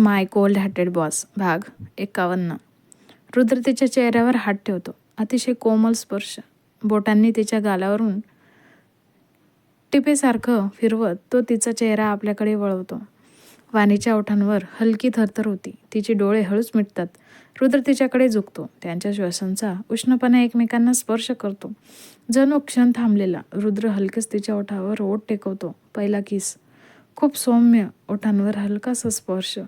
माय cold hearted boss भाग एकावन्न. रुद्र तिच्या चेहऱ्यावर हात ठेवतो. अतिशय कोमल स्पर्श. बोटांनी तिच्या गालावरून टिपेसारखं फिरवत तो तिचा चेहरा आपल्याकडे वळवतो. वाणीच्या ओठांवर हलकी थरथर होती. तिचे डोळे हळूच मिटतात. रुद्र तिच्याकडे झुकतो. त्यांच्या श्वासांचा उष्णपणा एकमेकांना स्पर्श करतो. जणू क्षण थांबलेला रुद्र हलकेच तिच्या ओठावर ओठ टेकवतो. पहिला किस. खूप सौम्य ओठांवर हलकासा स्पर्श.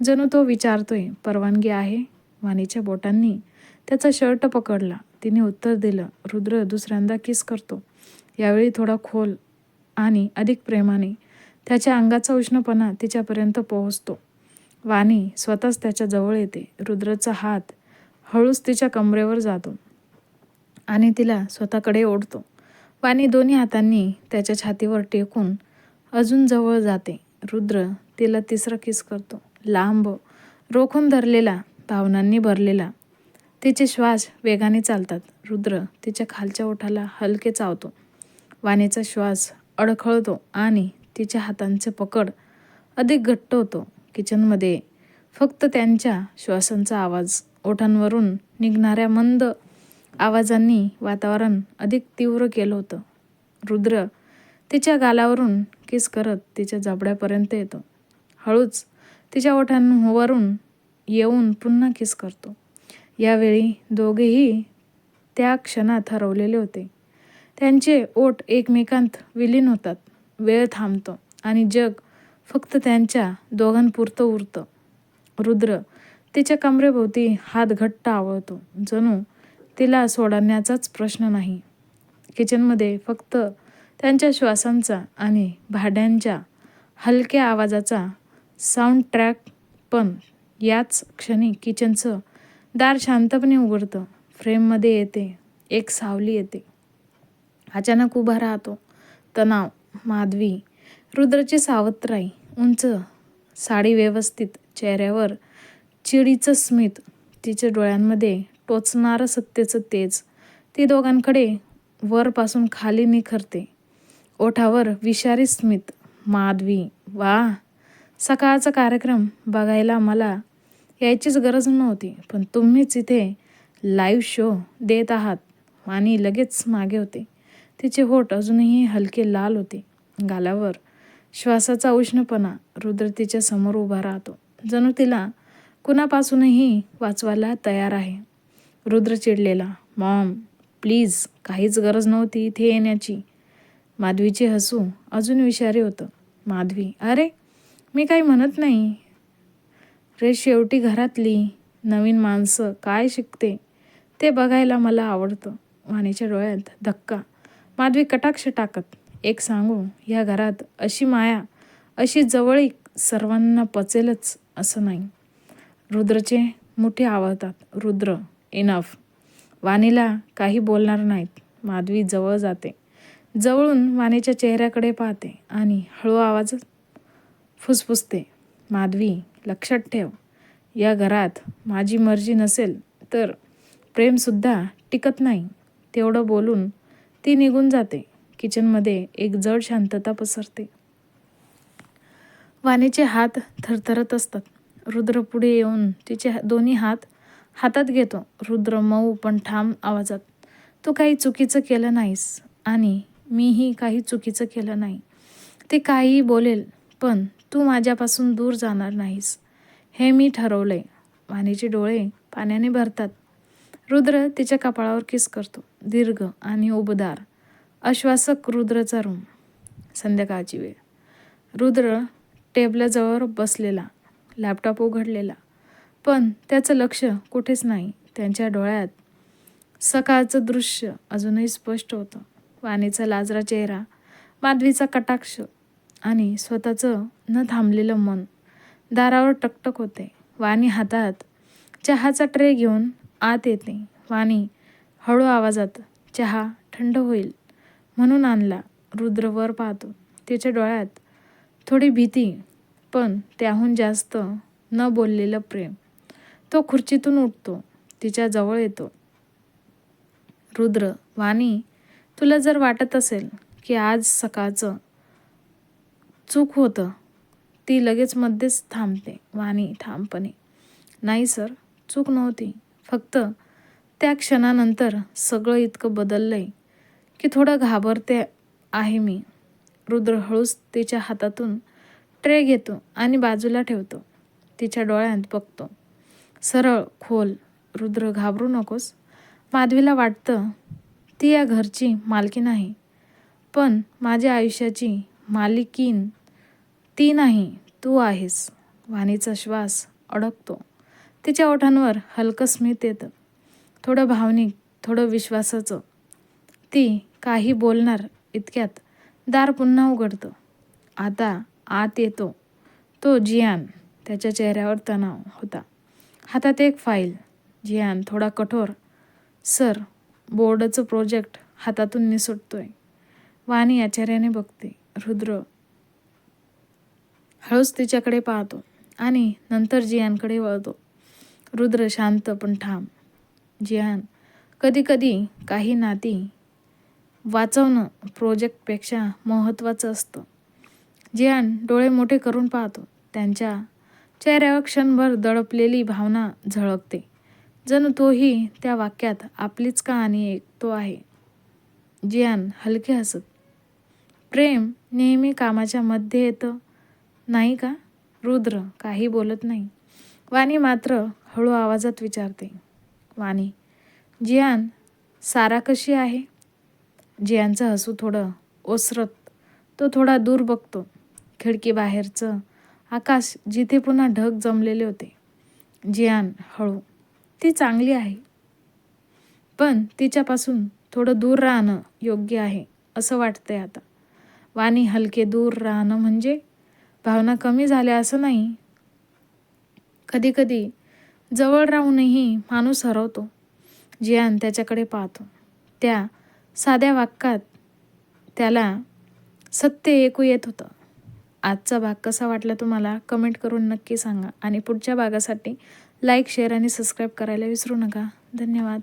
जणू तो विचारतोय परवानगी आहे? वाणीच्या बोटांनी. त्याचा शर्ट पकडला. तिने उत्तर दिलं रुद्र दुसऱ्यांदा किस करतो? यावेळी थोडा खोल आणि अधिक प्रेमाने. त्याच्या अंगाचा उष्णपणा तिच्यापर्यंत पोहोचतो. वाणी स्वतःच त्याच्याजवळ येते. रुद्रचा हात हळूच तिच्या कमरेवर जातो आणि तिला स्वतःकडे ओढतो. वाणी दोन्ही हातांनी त्याच्या छातीवर टेकून अजून जवळ जाते. रुद्र तिला तिसरा किस करतो. लांब रोखून धरलेला भावनांनी भरलेला. तिचे श्वास वेगाने चालतात. रुद्र तिच्या खालच्या ओठाला हलके चावतो. वाणीचा श्वास अडखळतो आणि तिच्या हातांचे पकड अधिक घट्ट होतो. किचनमध्ये फक्त त्यांच्या श्वासांचा आवाज ओठांवरून निघणाऱ्या मंद आवाजांनी वातावरण अधिक तीव्र केलं होतं. रुद्र तिच्या गालावरून किस करत तिच्या जबड्यापर्यंत येतो. हळूच तिच्या ओठांवरून येऊन पुन्हा किस करतो. यावेळी दोघेही त्या क्षणात हरवलेले होते. त्यांचे ओठ एकमेकांत विलीन होतात. वेळ थांबतो आणि जग फक्त त्यांच्या दोघांपुरतं उरतं. रुद्र तिच्या कमरेभोवती हात घट्ट आवळतो. जणू तिला सोडण्याचाच प्रश्न नाही. किचनमध्ये फक्त त्यांच्या श्वासांचा आणि भाड्यांच्या हलक्या आवाजाचा साऊंड ट्रॅक पण याच क्षणी किचनचं दार शांतपणे उघडतं. फ्रेममध्ये येते. एक सावली येते. अचानक उभा राहतो. तणाव माधवी रुद्रची सावत्राई उंच साडी व्यवस्थित चेहऱ्यावर चिडीचं स्मित तिच्या डोळ्यांमध्ये टोचणारं सत्तेचं तेज. ती दोघांकडे वरपासून खाली निखरते. ओठावर विषारी स्मित. माधवी वा सकाळचा कार्यक्रम बघायला मला यायचीच गरज नव्हती पण तुम्हीच इथे लाईव्ह शो देत आहात आणि लगेच मागे होते. तिचे होठ अजूनही हलके लाल होते. गालावर श्वासाचा उष्णपणा रुद्र तिच्या समोर उभा राहतो. जणू तिला कुणापासूनही वाचवायला तयार आहे. रुद्र चिडलेला मॉम प्लीज काहीच गरज नव्हती इथे येण्याची. माधवीचे हसू अजून विषारी होतं. माधवी अरे मी काही म्हणत नाही. रे शेवटी घरातली नवीन माणसं काय शिकते ते बघायला मला आवडतं. वाणीच्या डोळ्यात धक्का. माधवी कटाक्ष टाकत एक सांगू या घरात अशी माया अशी जवळीक सर्वांना पचेलच असं नाही. रुद्रचे मोठे आवडतात रुद्र इनफ वाणीला काही बोलणार नाहीत. माधवी जवळ जाते. जवळून वाणीच्या चेहऱ्याकडे पाहते आणि हळू आवाजात फुसफुसते. माधवी लक्षात ठेव. या घरात माझी मर्जी नसेल तर प्रेमसुद्धा टिकत नाही. तेवढं बोलून ती निघून जाते. किचनमध्ये एक जड शांतता पसरते. वाणीचे हात थरथरत असतात. रुद्र पुढे येऊन तिचे दोन्ही हात हातात घेतो. रुद्र मऊ पण ठाम आवाजात तू काही चुकीचं केलं नाहीस आणि मीही काही चुकीचं केलं नाही. ते काहीही बोलेल पण तू माझ्यापासून दूर जाणार नाहीस. हे मी ठरवलंय. वाणीचे डोळे पाण्याने भरतात. रुद्र तिच्या कपाळावर किस करतो. दीर्घ आणि उबदार. आश्वासक रुद्रचा रूम संध्याकाळची वेळ. रुद्र टेबलाजवळ बसलेला. लॅपटॉप उघडलेला. पण त्याचं लक्ष कुठेच नाही. त्यांच्या डोळ्यात सकाळचं दृश्य अजूनही स्पष्ट होतं. वाणीचा लाजरा चेहरा माधवीचा कटाक्ष आणि स्वतःचं न थांबलेलं मन दारावर टकटक होते. वाणी हातात चहाचा ट्रे घेऊन आत येते. वाणी हळू आवाजात चहा थंड होईल म्हणून आणला. रुद्र वर पाहतो. तिच्या डोळ्यात थोडी भीती पण त्याहून जास्त न बोललेलं प्रेम. तो खुर्चीतून उठतो. तिच्या जवळ येतो. रुद्र वाणी तुला जर वाटत असेल की आज सकाळचं चूक होतं ती लगेच मध्येच थांबते वाणी ठामपणे. नाही सर चूक नव्हती. फक्त त्या क्षणानंतर सगळं इतकं बदललं आहे की थोडं घाबरते आहे मी. रुद्र हळूच तिच्या हातातून ट्रे घेतो आणि बाजूला ठेवतो. तिच्या डोळ्यात बघतो. सरळ खोल रुद्र घाबरू नकोस. माधवीला वाटतं ती या घरची मालकी नाही. पण माझ्या आयुष्याची मालिकीन ती नाही तू आहेस. वाणीचा श्वास अडकतो. तिच्या ओठांवर हलकं स्मित येतं. थोडं भावनिक थोडं विश्वासाचं. ती काही बोलणार इतक्यात दार पुन्हा उघडतं. आता आत येतो. तो जियान त्याच्या चेहऱ्यावर तणाव होता. हातात एक फाईल. जियान थोडा कठोर. सर बोर्डचं प्रोजेक्ट हातातून निसटतोय. वाणी आचार्याने बघते. रुद्र हळूच तिच्याकडे पाहतो आणि नंतर जियानकडे वळतो. रुद्र शांत पण ठाम. जियान कधीकधी काही नाती वाचवणं प्रोजेक्टपेक्षा महत्त्वाचं असतं. जियान डोळे मोठे करून पाहतो. त्यांच्या चेहऱ्यावर क्षणभर दडपलेली भावना झळकते. जणू तोही त्या वाक्यात आपलीच कहाणी एक तो आहे. जियान हलके हसत प्रेम नेहमी कामाच्या मध्ये येतं. नाही का? रुद्र काही बोलत नाही. वाणी मात्र हळू आवाजात विचारते. वाणी जियान सारा कशी आहे? जियानचं हसू थोडं ओसरत तो थोडा दूर बघतो. खिडकीबाहेरचं आकाश जिथे पुन्हा ढग जमलेले होते. जियान हळू ती चांगली आहे. पण तिच्यापासून थोडं दूर राहणं योग्य आहे असं वाटतंय आता. वाणी हलके दूर राहणं म्हणजे भावना कमी झाल्या असं नाही. कधीकधी जवळ राहूनही माणूस हरवतो जियान त्याच्याकडे पाहतो. त्या साध्या वाक्यात त्याला सत्य ऐकू येत होतं. आजचा भाग कसा वाटला तुम्हाला? कमेंट करून नक्की सांगा आणि पुढच्या भागासाठी लाईक शेअर आणि सबस्क्राईब करायला विसरू नका. धन्यवाद.